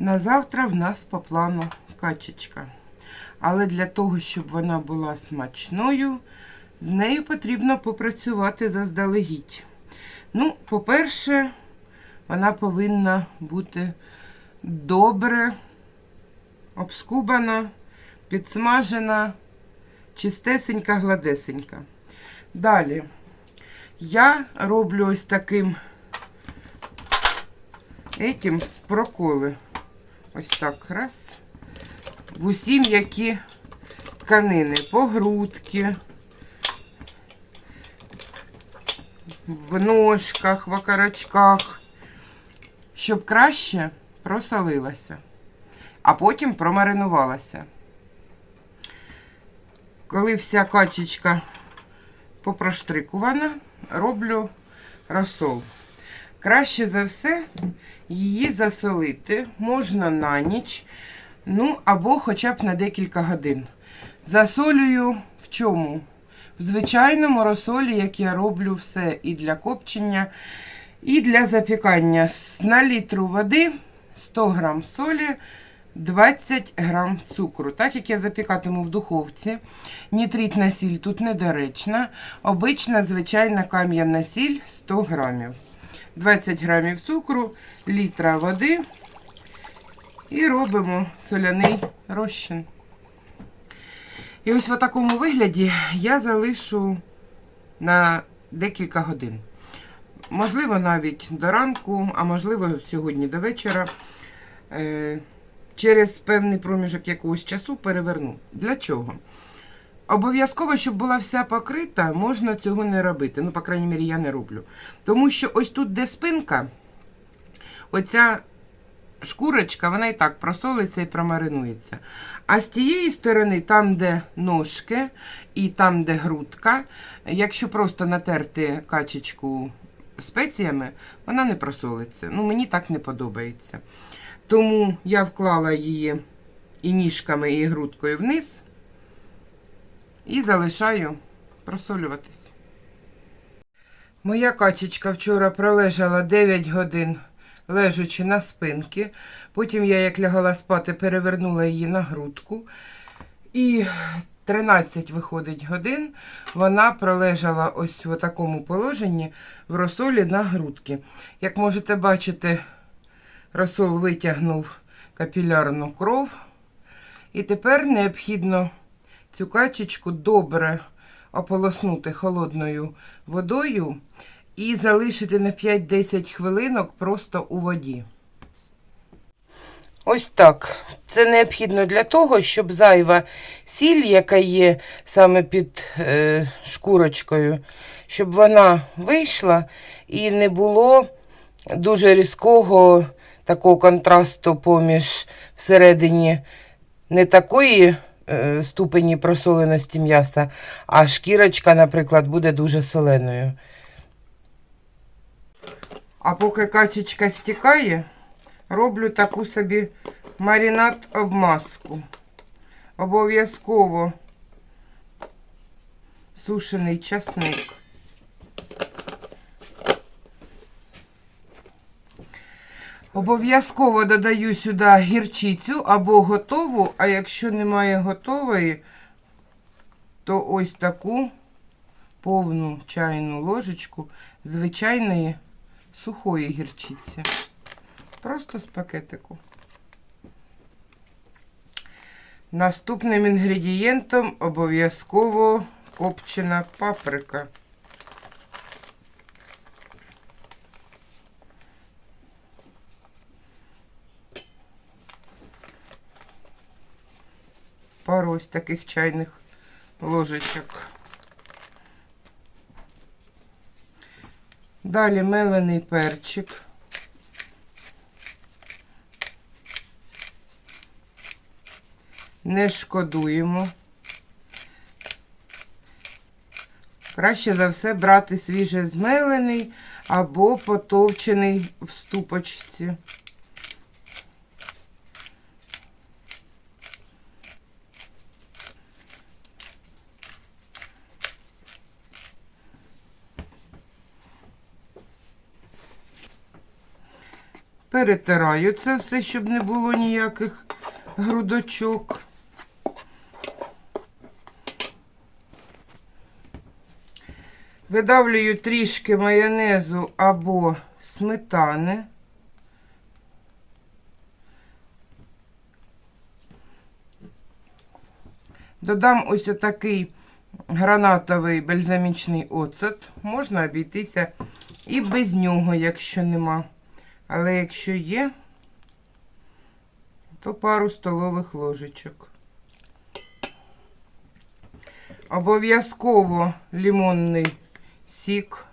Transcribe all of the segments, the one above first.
На завтра в нас по плану качечка. Але для того, щоб вона була смачною, з нею потрібно попрацювати заздалегідь. Ну, по-перше, вона повинна бути добре обскубана, підсмажена, чистесенька, гладесенька. Далі я роблю ось таким этим проколи. Ось так. Раз. В усі м'які тканини, по грудки, в ножках, в окорочках, щоб краще просолилася, а потім промаринувалася. Коли вся качечка попроштрикувана, роблю розсол. Краще за все її засолити можна на ніч, ну або хоча б на декілька годин. Засолюю в чому? В звичайному розсолі, як я роблю все і для копчення, і для запікання. На літру води 100 грам солі, 20 грам цукру. Так як я запікатиму в духовці, нітритна сіль тут недоречна. Обична звичайна кам'яна сіль 100 грамів. 20 грамів цукру, літра води і робимо соляний розчин. І ось в такому вигляді я залишу на декілька годин. Можливо, навіть до ранку, а можливо, сьогодні до вечора. Е, Через певний проміжок якогось часу переверну. Для чого? Обов'язково, щоб була вся покрита, можна цього не робити. Ну, по крайній мірі, я не роблю. Тому що ось тут, де спинка, оця шкурочка, вона і так просолиться і промаринується. А з тієї сторони, там, де ножки і там, де грудка, якщо просто натерти качечку спеціями, вона не просолиться. Ну, мені так не подобається. Тому я вклала її і ніжками, і грудкою вниз і залишаю просолюватись. Моя качечка вчора пролежала 9 годин лежачи на спинки. Потім я, як лягала спати, перевернула її на грудку. І 13 виходить годин вона пролежала ось в такому положенні в розсолі на грудки. Як можете бачити, розсол витягнув капілярну кров. І тепер необхідно цю качечку добре ополоснути холодною водою і залишити на 5-10 хвилинок просто у воді. Ось так. Це необхідно для того, щоб зайва сіль, яка є саме під е, шкурочкою, щоб вона вийшла і не було дуже різкого такого контрасту поміж всередині не такої ступені просоленості м'яса, а шкірочка, наприклад, буде дуже соленою. А поки качечка стікає, роблю таку собі маринад обмазку. Обов'язково сушений часник. Обов'язково додаю сюди гірчицю або готову, а якщо немає готової, то ось таку повну чайну ложечку звичайної сухої гірчиці. Просто з пакетику. Наступним інгредієнтом обов'язково копчена паприка. Ось таких чайних ложечок. Далі мелений перчик. Не шкодуємо. Краще за все брати свіже змелений або потовчений в ступочці. Перетираю це все, щоб не було ніяких грудочок. Видавлюю трішки майонезу або сметани. Додам ось отакий гранатовий бальзамічний оцет. Можна обійтися і без нього, якщо нема. Але якщо є, то пару столових ложечок. Обов'язково лимонний сік.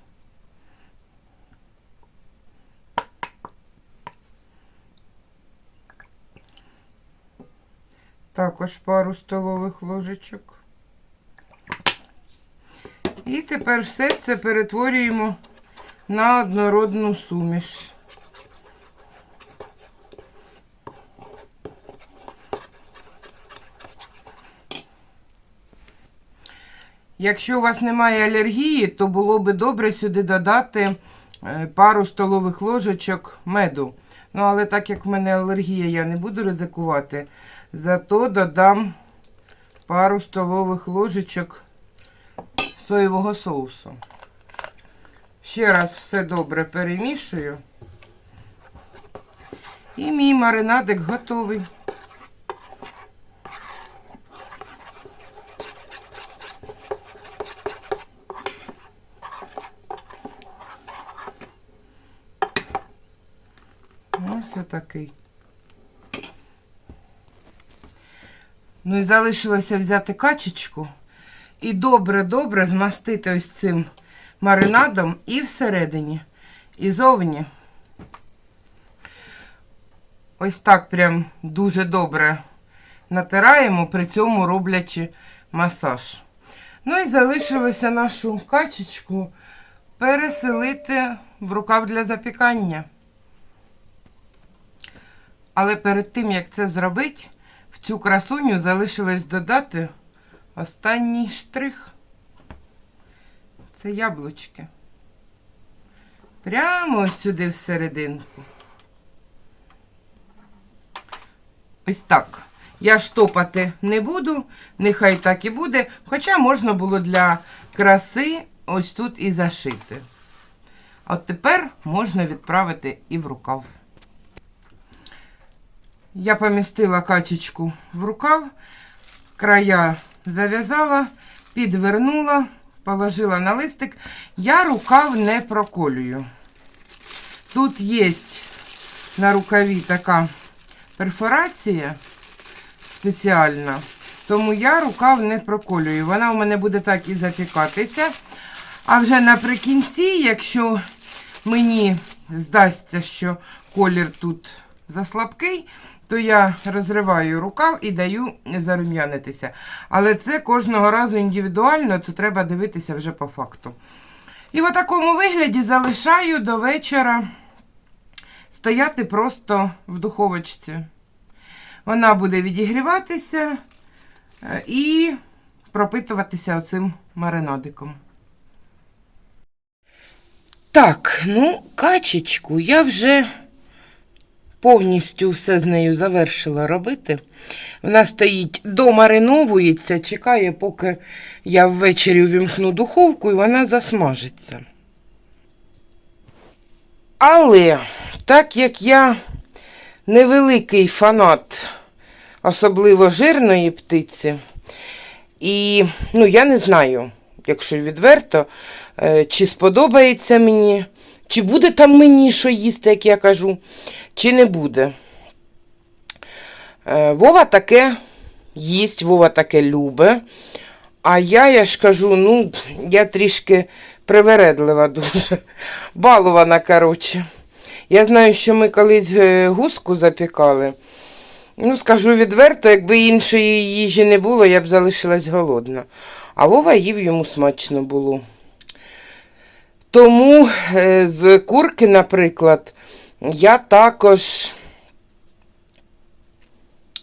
Також пару столових ложечок. І тепер все це перетворюємо на однородну суміш. Якщо у вас немає алергії, то було би добре сюди додати е, пару столових ложечок меду. Ну, але так як в мене алергія, я не буду ризикувати. Зато додам пару столових ложечок соєвого соусу. Ще раз все добре перемішую. І мій маринадик готовий. Ось отакий. Ну і залишилося взяти качечку і добре-добре змастити ось цим маринадом і всередині, і зовні. Ось так прям дуже добре натираємо, при цьому роблячи масаж. Ну і залишилося нашу качечку переселити в рукав для запікання. Але перед тим, як це зробити, в цю красуню залишилось додати останній штрих. Це яблучки. Прямо сюди всерединку. Ось так. Я штопати не буду, нехай так і буде. Хоча можна було для краси ось тут і зашити. От тепер можна відправити і в рукав. Я помістила качечку в рукав, края зав'язала, підвернула, положила на листик. Я рукав не проколюю. Тут є на рукаві така перфорація спеціальна, тому я рукав не проколюю. Вона у мене буде так і запікатися. А вже наприкінці, якщо мені здасться, що колір тут заслабкий, то я розриваю рукав і даю зарум'янитися. Але це кожного разу індивідуально, це треба дивитися вже по факту. І в такому вигляді залишаю до вечора стояти просто в духовочці. Вона буде відігріватися е, і пропитуватися оцим маринадиком. Так, ну, качечку я вже повністю все з нею завершила робити. Вона стоїть, домариновується, чекає, поки я ввечері увімкну духовку і вона засмажиться. Але, так як я невеликий фанат, особливо жирної птиці, і, ну, я не знаю, якщо відверто, е, чи сподобається мені, чи буде там мені що їсти, як я кажу, чи не буде. Е, Вова таке їсть, Вова таке любить. А я, я ж кажу, ну, я трішки привередлива дуже, балована, коротше. Я знаю, що ми колись е, гуску запікали. Ну, скажу відверто, якби іншої їжі не було, я б залишилась голодна. А Вова їв йому смачно було. Тому е, з курки, наприклад, я також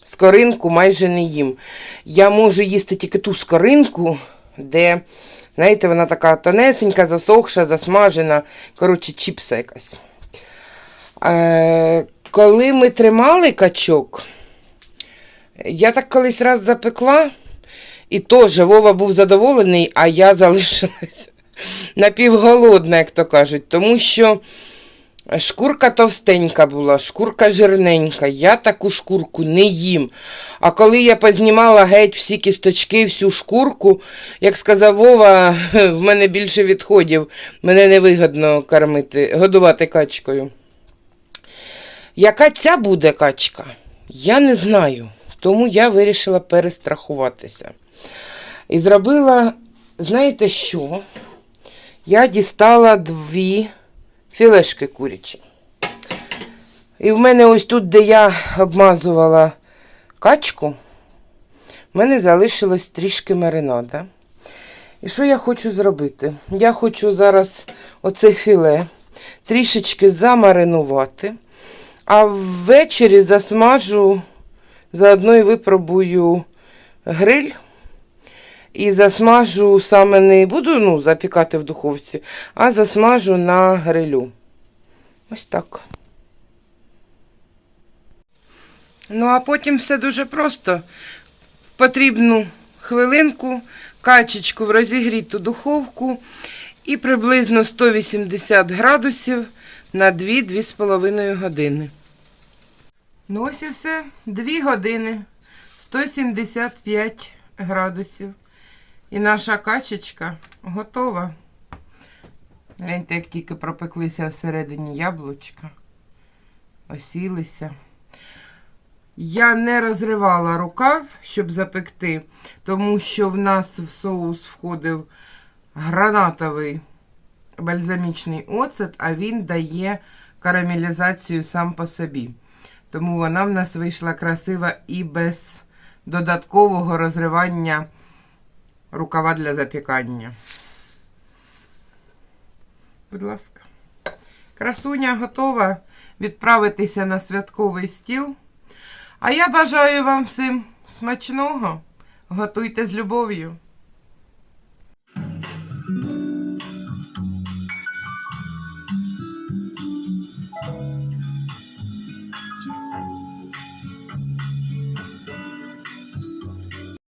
скоринку майже не їм. Я можу їсти тільки ту скоринку, де, знаєте, вона така тонесенька, засохша, засмажена. Коротше, чіпса якась. Е, коли ми тримали качок, я так колись раз запекла, і теж Вова був задоволений, а я залишилась напівголодна, як то кажуть, тому що шкурка товстенька була, шкурка жирненька. Я таку шкурку не їм. А коли я познімала геть всі кісточки, всю шкурку, як сказав Вова, в мене більше відходів, мене невигодно кормити, годувати качкою. Яка ця буде качка, я не знаю. Тому я вирішила перестрахуватися. І зробила, знаєте що? Я дістала дві філешки курячі. І в мене ось тут, де я обмазувала качку, в мене залишилось трішки маринада. І що я хочу зробити? Я хочу зараз оце філе трішечки замаринувати, а ввечері засмажу, заодно і випробую гриль. І засмажу саме не буду ну, запікати в духовці, а засмажу на грилю. Ось так. Ну, а потім все дуже просто. В потрібну хвилинку качечку в розігріту духовку і приблизно 180 градусів на 2-2,5 години. Ну, ось і все. 2 години. 175 градусів. І наша качечка готова. Гляньте, як тільки пропеклися всередині яблучка. Осілися. Я не розривала рукав, щоб запекти, тому що в нас в соус входив гранатовий бальзамічний оцет, а він дає карамелізацію сам по собі. Тому вона в нас вийшла красива і без додаткового розривання рукава для запікання. Будь ласка. Красуня готова відправитися на святковий стіл. А я бажаю вам всім смачного. Готуйте з любов'ю.